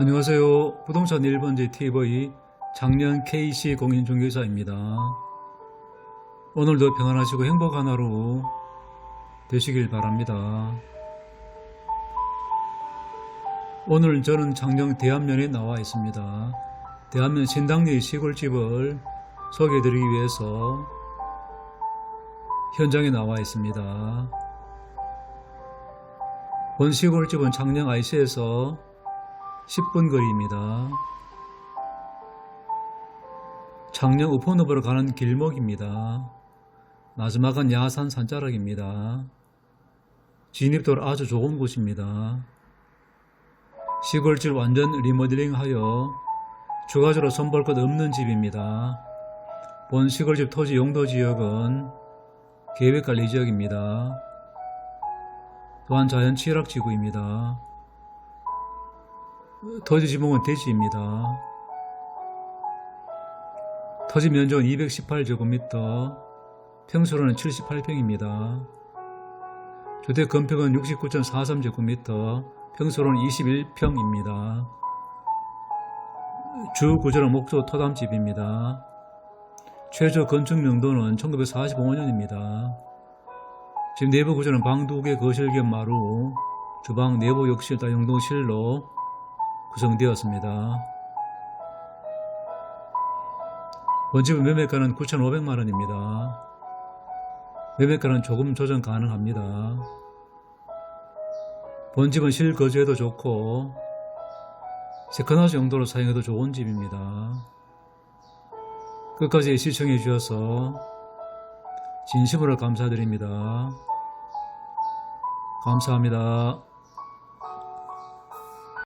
안녕하세요. 부동산 1번지 TV 작년 KC 공인중개사입니다. 오늘도 평안하시고 행복한 하루 되시길 바랍니다. 오늘 저는 장녕 대안면에 나와 있습니다. 대안면 신당리 시골집을 소개해드리기 위해서 현장에 나와 있습니다. 본 시골집은 장녕 IC에서 10분 거리입니다. 창녕 우포늪으로 가는 길목입니다. 마지막은 야산 산자락입니다. 진입도로 아주 좋은 곳입니다. 시골집 완전 리모델링하여 추가적으로 손볼 것 없는 집입니다. 본 시골집 토지 용도 지역은 계획관리 지역입니다. 또한 자연 취락지구입니다. 토지 지목은 대지입니다. 토지 면적은 218제곱미터, 평수로는 78평입니다. 주택 건평은 69.43제곱미터, 평수로는 21평입니다. 주 구조는 목조 토담집입니다. 최저 건축 용도는 1945년입니다. 지금 내부 구조는 방두개 거실 겸 마루, 주방 내부 욕실 다 용동실로 구성되었습니다. 원집은 매매가는 9,500만원입니다. 매매가는 조금 조정 가능합니다. 본집은 실거주해도 좋고 세컨하우스 용도로 사용해도 좋은 집입니다. 끝까지 시청해 주셔서 진심으로 감사드립니다. 감사합니다.